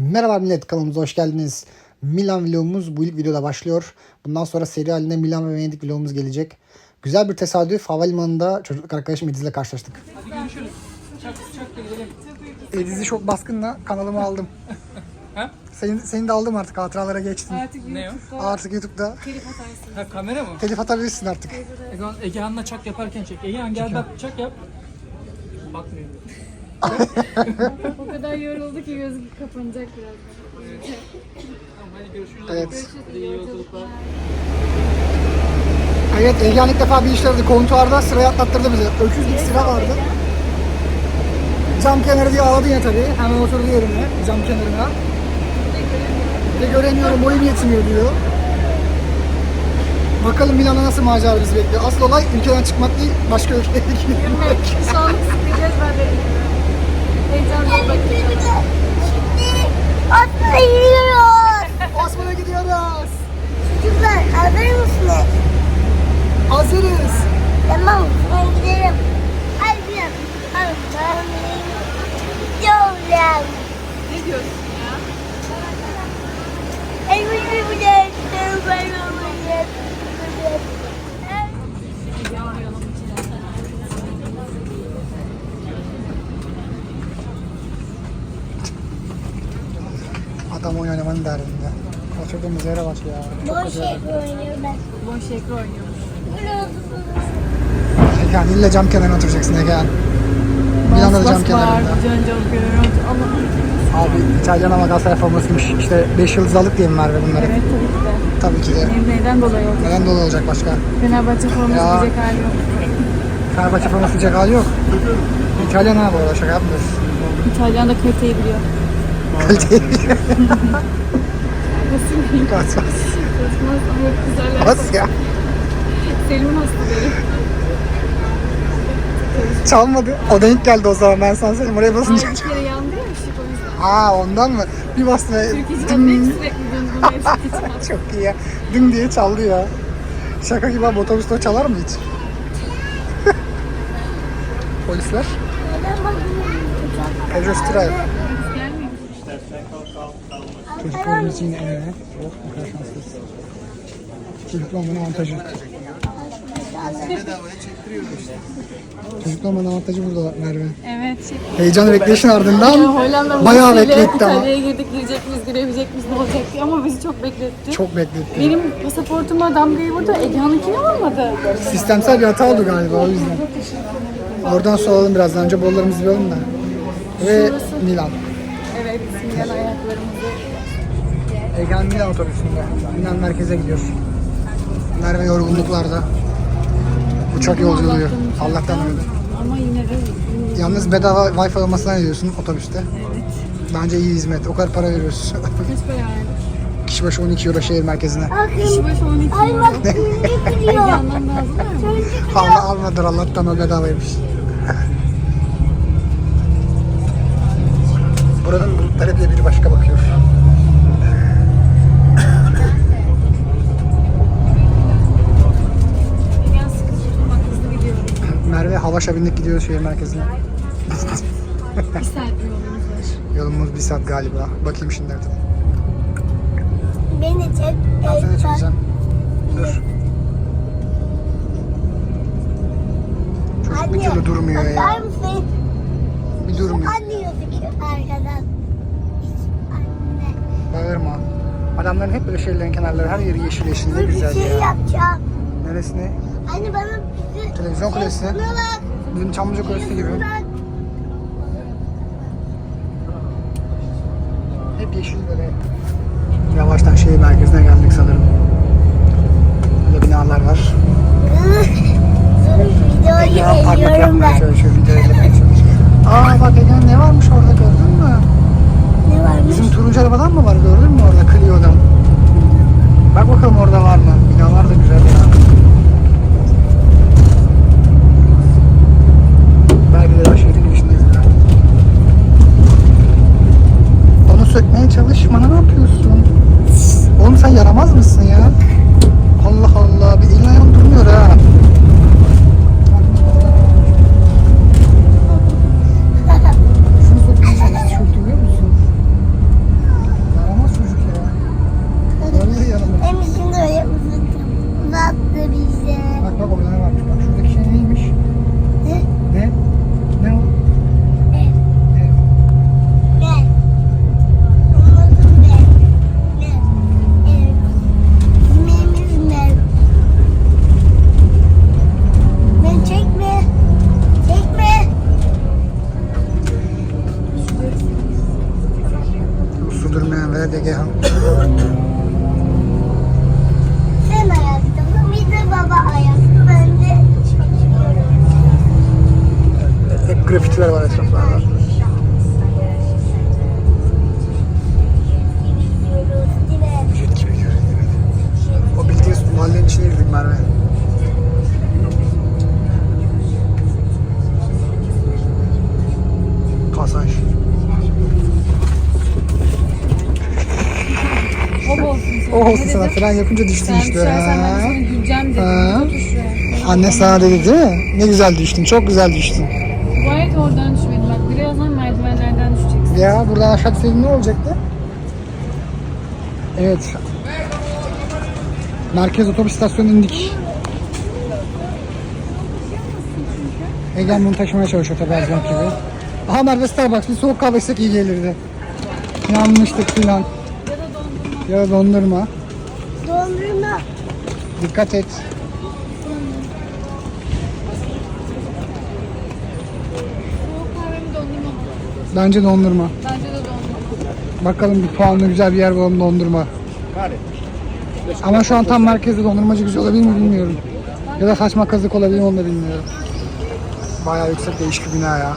Merhaba millet kanalımıza hoş geldiniz. Milan vlogumuz bu ilk videoda başlıyor. Bundan sonra seri halinde Milan ve Venedik vlogumuz gelecek. Güzel bir tesadüf havalimanında çocukluk arkadaşım Ediz'le karşılaştık. Hadi görüşürüz. Çak çak da gidelim. Ediz'i çok baskınla kanalımı aldım. Ha? Seni, seni de aldım artık hatıralara geçtin. Artık Ne o? YouTube'da Artık YouTube'da telif atarsın. Ha kamera mı? telif atabilirsin artık. Egehan, Egehan'la çak yaparken çek. Egehan gel bak çak yap. Bakmıyor. O kadar yoruldu ki gözü kapanacak birazdan. Tamam hadi görüşürüz. Evet. Hadi iyi yolculuklar. Evet Egehan ilk defa bir işlerdi. Kontuarda sıraya atlattırdı bizi. Öküz gibi sıra vardı. Cam kenarı diye ağladı ya tabii. Hemen oturdu yerine cam kenarına. Bir de göremiyorum boyum yetmiyor diyor. Bakalım Milan'a nasıl macera bizi bekliyor. Asıl olay ülkeden çıkmak değil, başka ülkeye gitmek. Şu anlık sıkılacağız ben de Heyecanla bakıyorum. Aslında gidiyoruz. Osman'a gidiyoruz. Çocuklar hazır mısınız? Hazırız. Tamam ben giderim. Hadi gidelim. Hadi Yollar. Ne diyorsun ya? Elbette bir de ben olacağım. Adam oyun oynamanın derdinde. Oturduğumuz yere bak ya. Çok Boş güzel. şey oynuyorlar. Boş şekli oynuyormuş. Egehan ille cam kenarına oturacaksın Egehan. Milan'da da cam kenarında. Abi İtalyan Galatasaray formasıymış. İşte 5 yıldız aldık diye mi Merve bunları? Evet tabii ki de. Tabii ki de. Benim neyden dolayı oldu? Neden dolayı olacak başka? Fenerbahçe forması Ya. giyecek hali yok. Fenerbahçe forması diyecek hali yok. İtalyan ha bu arada şaka yapmıyoruz. İtalyan da kaliteyi biliyor. Kaliteyi Nasıl bileyim? bas bas. Nasıl ama güzeller. Bas ya. Selim hastaları. Çalmadı. O denk geldi o zaman ben sana söyleyeyim. Oraya basınca. Ay bir kere yandı ya ışık o yüzden. Aa ondan mı? Bir bastı ve Türkiye dın. hep sürekli. Çok iyi ya. Dın diye çaldı ya. Şaka gibi abi otobüste o çalar mı hiç? Polisler. Neden bakıyorsun? Pedro Stray. Çocuklarımız yine öne. Yok bu kadar şanslıyız. Çocuklu olmanın avantajı. Çocuklu olmanın avantajı burada Merve. Evet. Heyecanlı bekleyişin ardından Hollanda bayağı bekletti ama. İtalya'ya girdik, girecek miyiz, girebilecek miyiz, ne olacak diye ama bizi çok bekletti. Çok bekletti. Benim pasaportuma damgayı vurdu, Egehan'ınkini vurmadı. Sistemsel bir hata oldu galiba o yüzden. Oradan soralım birazdan önce bollarımızı bir da. Ve Milan. Evet, Milan ayaklarımızı. Egehan Milan otobüsünde. Milan merkeze gidiyor. Merve yorgunluklarda. Uçak yolculuğu. Allah'tan öyle. Ama yine de Yalnız bedava wifi olmasına ne diyorsun otobüste? Bence iyi hizmet. O kadar para veriyoruz. kaç para yani? Kişi başı 12 euro şehir merkezine. Kişi başı 12 Ay euro. bak gidiyor. Mı? Allah almadır Allah'tan o bedavaymış. Buranın bulutları bile bir başka bakıyor. Merve hava şabinlik gidiyor şehir merkezine. Bir saat bir yolumuz var. Yolumuz bir saat galiba. Bakayım şimdi haritadan. Beni çek. Haritada çekeceğim. Dur. Çocuk bir türlü durmuyor Bakar ya. mısın? Bir durmuyor. Anne gözüküyor arkadan. Anne. Bağırma. Adamların hep böyle şehirlerin kenarları her yeri yeşil yeşil ne Dur bir güzel şey ya. yapacağım. Neresine? Anne bana bir Televizyon kulesi. Bana bak. Bizim Çamlıca Kulesi gibi. Bak. Hep yeşil böyle. Yavaştan şehir merkezine geldik sanırım. Burada binalar var. Videoyu parmak yapmaya ben. çalışıyor, video ellemeye çalışıyor. Aa bak Egen ne varmış orada gördün mü? Ne varmış? Bizim turuncu arabadan mı var gördün mü orada Clio'dan? Bak bakalım orada var mı? Binalar da güzel ya. Belki de daha şehrin girişindeyiz ya. Onu sökmeye çalışma ne yapıyorsun? Oğlum sen yaramaz mısın ya? Allah Allah bir elin durmuyor ha. Olsun sana. Dedim? fren yapınca düştün Sen işte. ben ha. sana güleceğim dedim. Ha. Anne sana dedi değil mi? Ne güzel düştün, çok güzel düştün. Gayet oradan düşmedin. Bak birazdan merdivenlerden düşeceksin. Ya buradan aşağı düşseydin ne olacaktı? Evet. Merkez otobüs istasyonuna indik. Egen bunu taşımaya çalışıyor tabii her zaman gibi. Aha Merve Starbucks bir soğuk kahve içsek iyi gelirdi. Yanmıştık filan. Ya da. Dondurma. Dikkat et. Bence dondurma. Bence de dondurma. Bakalım bir puanlı güzel bir yer bulalım dondurma. Ama şu an tam merkezde dondurmacı güzel olabilir mi bilmiyorum. Ya da saçma kazık olabilir mi onu da bilmiyorum. Bayağı yüksek değişik bir bina ya.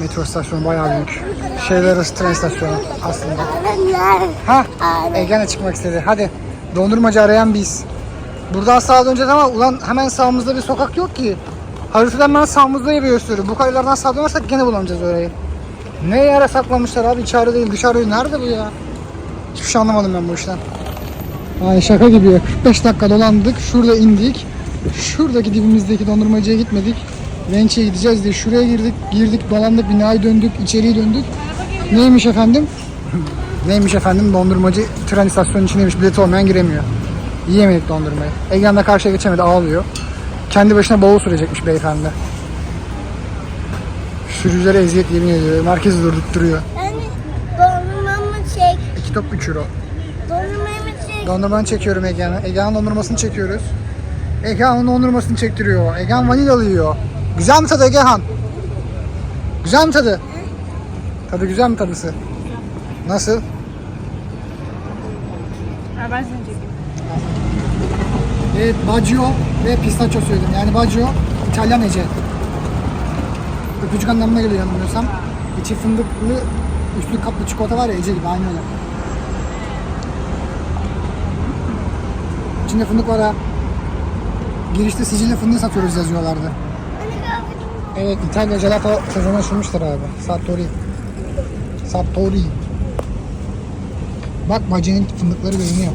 Metro istasyonu bayağı büyük. Şehirler arası tren istasyonu aslında. Ha, Ege'ne çıkmak istedi. Hadi. Dondurmacı arayan biz. Buradan sağa döneceğiz ama ulan hemen sağımızda bir sokak yok ki. Haritadan ben sağımızda yer gösteriyor. Bu kayılardan sağa dönersek gene bulamayacağız orayı. Ne yere saklamışlar abi içeride değil dışarıda. Nerede bu ya? Hiçbir şey anlamadım ben bu işten. Ay şaka gibi ya. 45 dakika dolandık. Şurada indik. Şuradaki dibimizdeki dondurmacıya gitmedik. Venç'e gideceğiz diye şuraya girdik. Girdik dolandık binayı döndük. içeriye döndük. Neymiş efendim? Neymiş efendim dondurmacı tren istasyonunun içindeymiş bileti olmayan giremiyor. Yiyemedik dondurmayı. Egehan da karşıya geçemedi ağlıyor. Kendi başına bavul sürecekmiş beyefendi. Sürücülere eziyet yemin ediyor. Merkezi durdurtturuyor. Anne dondurmamı çek. 2 top 3 euro. Dondurmamı çek. Dondurmanı çekiyorum Egehan'a. Egehan'ın dondurmasını çekiyoruz. Egehan'ın dondurmasını çektiriyor. Egehan vanilyalı yiyor. Güzel mi tadı Egehan? Güzel mi tadı? Tadı güzel mi tadısı? Nasıl? Ha, ben seni çekeyim. Evet, Baggio ve pistachio söyledim. Yani Baggio, İtalyan Ece. Öpücük anlamına geliyor yanılmıyorsam. İçi fındıklı, üstü kaplı çikolata var ya Ece gibi, aynı öyle. İçinde fındık var ha. Girişte sicilli fındığı satıyoruz yazıyorlardı. Evet, İtalya gelato sezonu açılmıştır abi. Sartori. Sartori. Bak bacının fındıkları görünüyor.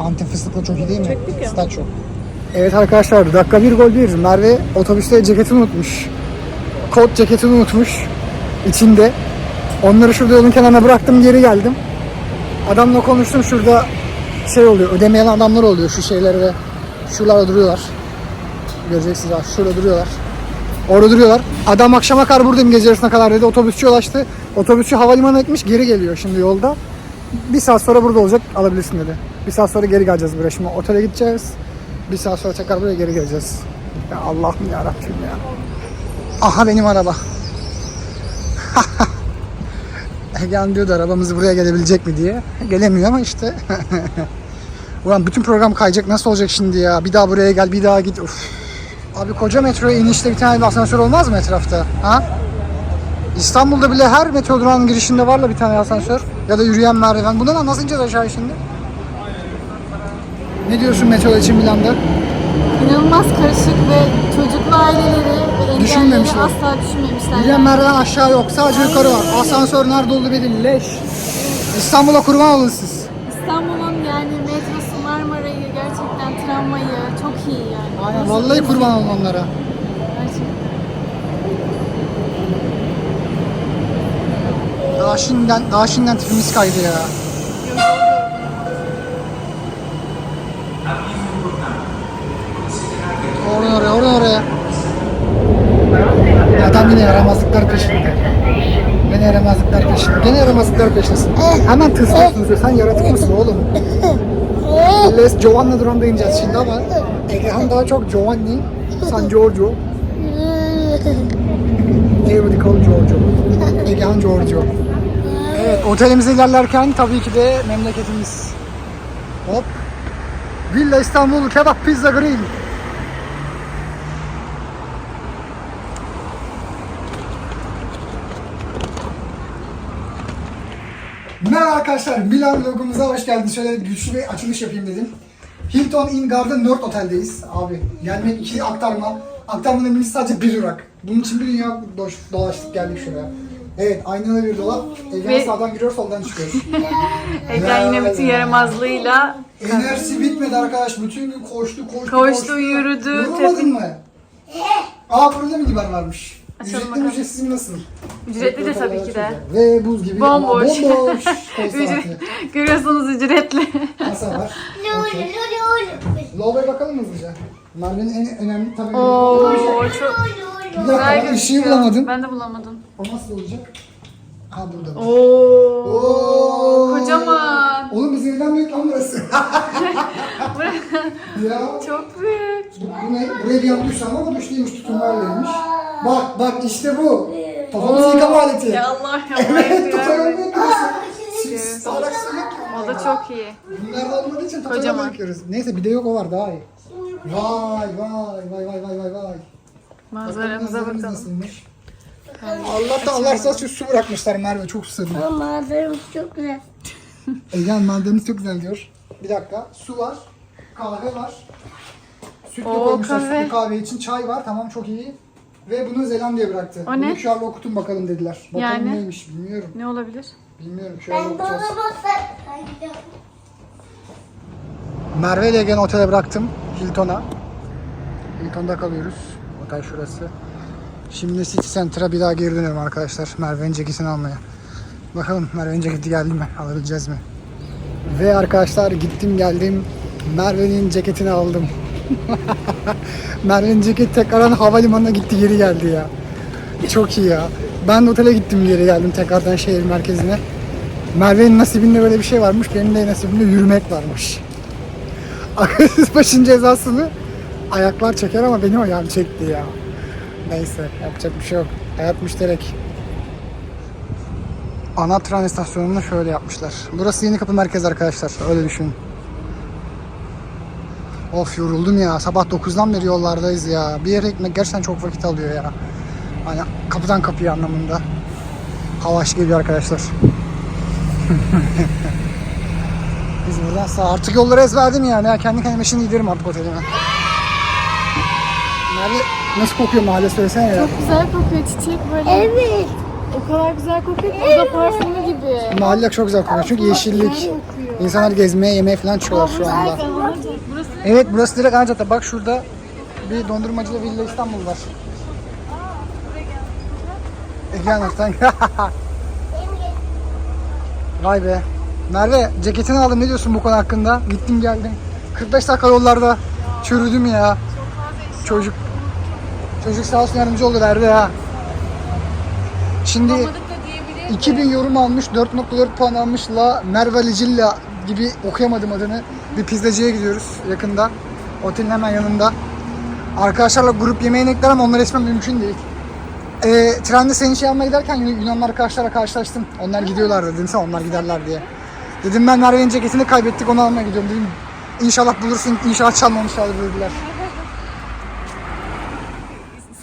Antep fıstıklı çok iyi değil mi? Çektik ya. Pistachio. Evet arkadaşlar dakika bir gol bir. Merve otobüste ceketini unutmuş. Kot ceketini unutmuş. içinde. Onları şurada yolun kenarına bıraktım geri geldim. Adamla konuştum şurada şey oluyor ödemeyen adamlar oluyor şu şeylerde. Şuralarda duruyorlar. Göreceksiniz abi şurada duruyorlar. Orada duruyorlar. Adam akşama kadar buradayım gece yarısına kadar dedi. Otobüsçü ulaştı. Otobüsçü havalimanına gitmiş geri geliyor şimdi yolda. Bir saat sonra burada olacak alabilirsin dedi. Bir saat sonra geri geleceğiz buraya. Şimdi otele gideceğiz. Bir saat sonra tekrar buraya geri geleceğiz. Ya Allah'ım ya Rabbim ya. Aha benim araba. Egehan diyordu arabamız buraya gelebilecek mi diye. Gelemiyor ama işte. Ulan bütün program kayacak nasıl olacak şimdi ya? Bir daha buraya gel bir daha git. Uf. Abi koca metroya inişte bir tane asansör olmaz mı etrafta? Ha? İstanbul'da bile her metro durağının girişinde var la bir tane asansör. Ya da yürüyen merdiven. Bundan nasıl ineceğiz aşağı şimdi? Ne diyorsun metro için Milan'da? İnanılmaz karışık ve çocuklu aileleri ve Düşünmemişler. asla düşünmemişler. Yürüyen merdiven aşağı yok. Sadece yukarı var. Asansör nerede oldu belli. Leş. İstanbul'a kurban olun siz. İstanbul'un yani metrosu, Marmara'yı, gerçekten tramvayı çok iyi yani. Aynen. Vallahi kurban olun onlara. Gerçekten. Daha şimdiden, daha şimdiden tipimiz kaydı ya. Oradan oraya, oradan oraya. Adam yine yaramazlıklar peşinde. Yine yaramazlıklar peşinde. Gene yaramazlıklar peşindesin. Hemen tıslıyorsun. Sen yaratık mısın oğlum? Les Giovanna Duran'da ineceğiz şimdi ama Egehan daha çok Giovanni, San Giorgio, Everybody call Giorgio. Egehan Giorgio. Evet otelimize ilerlerken tabii ki de memleketimiz. Hop. Villa İstanbul Kebap Pizza Grill. Merhaba arkadaşlar, Milan vlogumuza hoş geldiniz. Şöyle güçlü bir açılış yapayım dedim. Hilton in Garden North Otel'deyiz abi. Gelmek iki aktarma. Aktarmanın birisi sadece bir durak. Bunun için bir dünya dolaştık geldik şuraya. Evet, aynalı bir dolap. Evden Ve- sağdan giriyor, soldan çıkıyor. Egen yine bütün yaramazlığıyla Enerjisi bitmedi arkadaş. Bütün gün koştu, koştu, Koştu, yürüdü, Yorulmadın tepin- mı? Aa burada mı biber varmış? Açalım Ücretli bakalım. ücretsiz mi nasıl? ücretli de tabii ki de. Ve buz gibi Bomboş. ama bomboş. Kol Ücret- saati. Görüyorsunuz ücretli. Masa var. Okey. Lavaboya bakalım hızlıca. Merve'nin en önemli tabii. Oo çok Bir güzel dakika ben ışığı gözüküyor. bulamadım. Ben de bulamadım. O nasıl olacak? Ha burada. Oo, kocaman. Oğlum bizim evden büyük lan burası. ya. Çok büyük. Bu, bu ne? Buraya bir duş ama duş değilmiş tutunlarlaymış. Bak bak işte bu. Kafamızı yıkama aleti. Ya Allah ya. Evet tutar Allah olmayı Siz salak salak. O da çok iyi. Bunlar da olmadığı için tutar Kocaman. bakıyoruz. Neyse bir de yok o var daha iyi. Vay vay vay vay vay vay vay. Manzaramıza Manzaramız bakalım. nasılmış? Allah'tan Allah'sa şu su bırakmışlar Merve çok susadım. Ama manzaramız çok güzel. Egen manzaramız çok güzel diyor. Bir dakika su var, kahve var. Süt de Oo, koymuşlar kahve. sütlü kahve için. Çay var tamam çok iyi. Ve bunu Zelanda'ya bıraktı. O Bunu ne? QR'la okutun bakalım dediler. Bakalım Yani? neymiş bilmiyorum. Ne olabilir? Bilmiyorum QR'la Ben okuyacağız. dolabı Merve ile gene otele bıraktım. Hilton'a. Hilton'da kalıyoruz. Otel şurası. Şimdi City Center'a bir daha geri dönüyorum arkadaşlar. Merve'nin ceketini almaya. Bakalım Merve'nin ceketi geldi mi? Alabileceğiz mi? Ve arkadaşlar gittim geldim. Merve'nin ceketini aldım. Merve'nin ceketi tekrardan havalimanına gitti geri geldi ya. Çok iyi ya. Ben de otele gittim geri geldim tekrardan şehir merkezine. Merve'nin nasibinde böyle bir şey varmış. Benim de nasibimde yürümek varmış. Akılsız başın cezasını ayaklar çeker ama benim ayağım çekti ya. Neyse yapacak bir şey yok. Hayat müşterek. Ana tren istasyonunu şöyle yapmışlar. Burası Yeni Kapı Merkez arkadaşlar. Öyle düşünün. Of yoruldum ya. Sabah 9'dan beri yollardayız ya. Bir yere gitmek gerçekten çok vakit alıyor ya. Hani kapıdan kapıya anlamında. Havaş geliyor arkadaşlar. Biz buradan sağ artık yolları ezberledim yani. Ya kendi kendime şimdi giderim artık otelime. Nerede nasıl kokuyor mahalle söylesene ya. Güzel kokuyor çiçek böyle. Evet. O kadar güzel kokuyor ki o da parfümü gibi. Mahalle çok güzel kokuyor çünkü yeşillik. İnsanlar gezmeye, yemeğe falan çıkıyorlar şu anda. Burası Evet burası direkt ana cadde. Bak şurada bir dondurmacıda Villa İstanbul var. Ege Anak'tan. Vay be. Merve ceketini aldım. Ne diyorsun bu konu hakkında? Gittim geldim. 45 dakika yollarda çürüdüm ya. Çocuk çocuk sağ olsun yardımcı oldu verdi ha. Şimdi 2000 yorum almış, 4.4 puan almışla Merve Licilla gibi okuyamadım adını. Bir pizzacıya gidiyoruz yakında. Otelin hemen yanında. Arkadaşlarla grup yemeğine gittiler ama onlar resmen mümkün değil. Ee, trende senin şey almaya giderken Yun- Yunanlı arkadaşlarla karşılaştım. Onlar gidiyorlar dedim sen onlar giderler diye. Dedim ben Merve'nin ceketini kaybettik onu almaya gidiyorum dedim. İnşallah bulursun, inşallah çalmamışlardır dediler.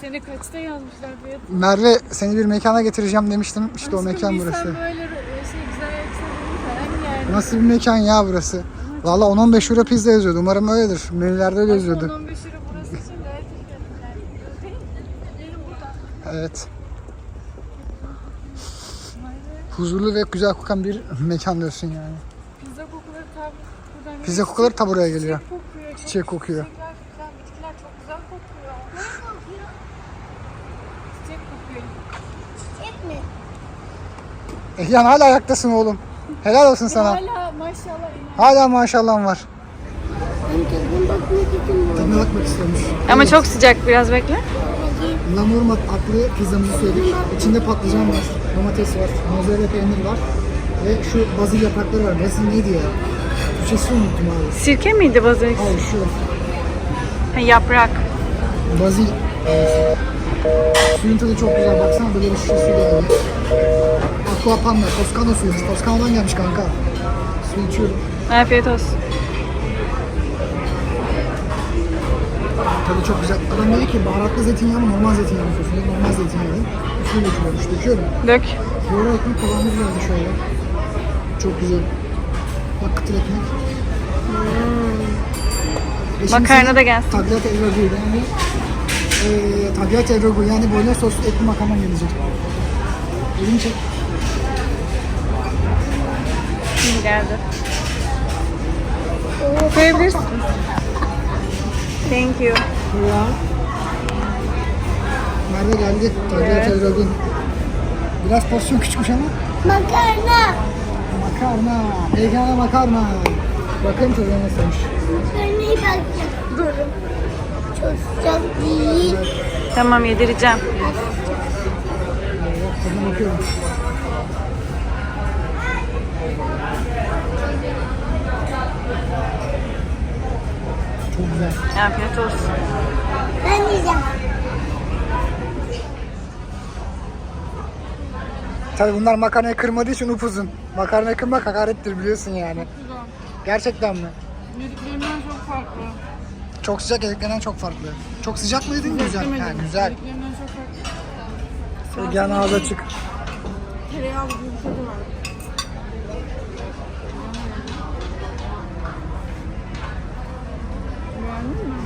Seni kaçta yazmışlar fiyatı? Merve seni bir mekana getireceğim demiştim. İşte o mekan burası. böyle şey güzel falan yani. Nasıl bir mekan ya burası? Valla 10-15 euro pizza yazıyordu. Umarım öyledir. Menülerde öyle yazıyordu. 15 lira burası için gayet. Evet. Huzurlu ve güzel kokan bir mekan diyorsun yani. Pizza kokuları tam buradan Pizza kokuları ta buraya geliyor. Çiçek kokuyor. Çiçek kokuyor. Çiçekler falan, bitkiler çok güzel kokuyor. Çiçek kokuyor. Çiçek mi? Ehyan hala ayaktasın oğlum. Helal olsun sana. Hala maşallah. Hala maşallahın var. Tadına bakmak istiyormuş. Ama çok sıcak biraz bekle. Lamurmat adlı pizzamızı söyledik. İçinde patlıcan var, domates var, mozzarella peynir var. Ve şu bazil yaprakları var. Bazil neydi ya? Türkçesini unuttum abi. Sirke miydi bazen? Abi şu Ha, yaprak. bazil. Suyun tadı çok güzel. Baksana böyle bir şişesi geldi. Aqua Panna, Toskana suyumuş. Toskana'dan gelmiş kanka. Su içiyorum. Afiyet olsun. Tadı çok güzel. Adam dedi ki baharatlı zeytinyağı mı normal zeytinyağı mı sosu? Dedi, Normal zeytinyağı. Üstüne döküyormuş. Döküyorum. Dök. Yoğurt ekmek tabağımız geldi şöyle. Çok güzel. Bak kıtır ekmek. Şimdi Makarna da gelsin. Al ragu tagliatelle al ragu yani böyle sos etli makarna gelecek. Elini çek. Şimdi geldi. Koyabilirsin. Thank you. Ya. Merve geldi. Tagliatelle al ragu. Biraz porsiyon küçükmüş ama. Makarna. Makarna. Egana makarna. Bakın tadına nasılmış. Makarnayı bakacağım. Durun. Çok sıcak değil. Tamam yedireceğim. Çok güzel. Afiyet olsun. Ben yiyeceğim. Tabii bunlar makarnayı kırmadığı için upuzun. Makarnayı kırmak hakarettir biliyorsun yani. Gerçekten mi? Yediklerinden çok farklı. Çok sıcak yediklerinden çok farklı. Çok sıcak mı dedin? Güzel. Ha, güzel. Yediklerinden çok farklı. Egehan ağzı açık. Tereyağlı bir tadı var. Beğendin mi?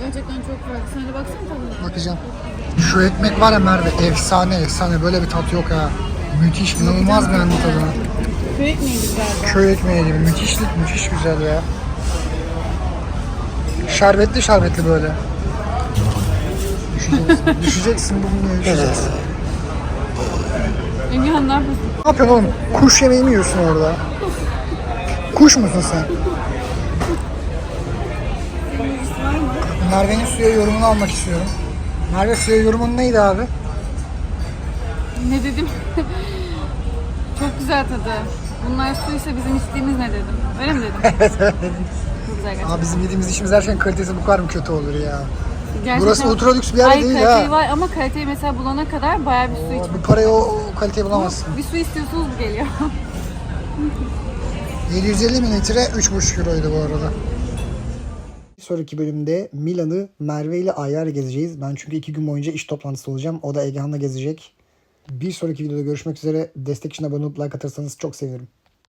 Gerçekten çok farklı. Sen de baksana tadına. Bakacağım. Şu ekmek var ya Merve efsane efsane böyle bir tat yok ha. Müthiş inanılmaz beğendim tadını. Köy ekmeğiydi galiba. Köy ekmeği gibi müthişlik müthiş güzel ya. Şerbetli şerbetli böyle. Düşeceksin, düşeceksin bugün düşeceksin. Egehan ne yapıyorsun? Ne yapıyorsun oğlum? Kuş yemeği mi yiyorsun orada? Kuş musun sen? Merve'nin suya yorumunu almak istiyorum. Merve suya yorumun neydi abi? Ne dedim? çok güzel tadı. Bunlar suysa bizim içtiğimiz ne dedim. Öyle mi dedim? evet güzel gerçekten. Abi bizim yediğimiz içimiz her şeyin kalitesi bu kadar mı kötü olur ya? Gerçekten- Burası ultra lüks bir yer Ay, değil kaliteyi ha. var ama kaliteyi mesela bulana kadar bayağı bir su içmek. Bu parayı o, o kaliteyi bulamazsın. Bir su istiyorsunuz bu geliyor. 750 mililitre 3,5 euroydu bu arada. Bir sonraki bölümde Milan'ı Merve ile Ayar gezeceğiz. Ben çünkü iki gün boyunca iş toplantısı olacağım. O da Egehan'la gezecek. Bir sonraki videoda görüşmek üzere. Destek için abone olup like atarsanız çok sevinirim.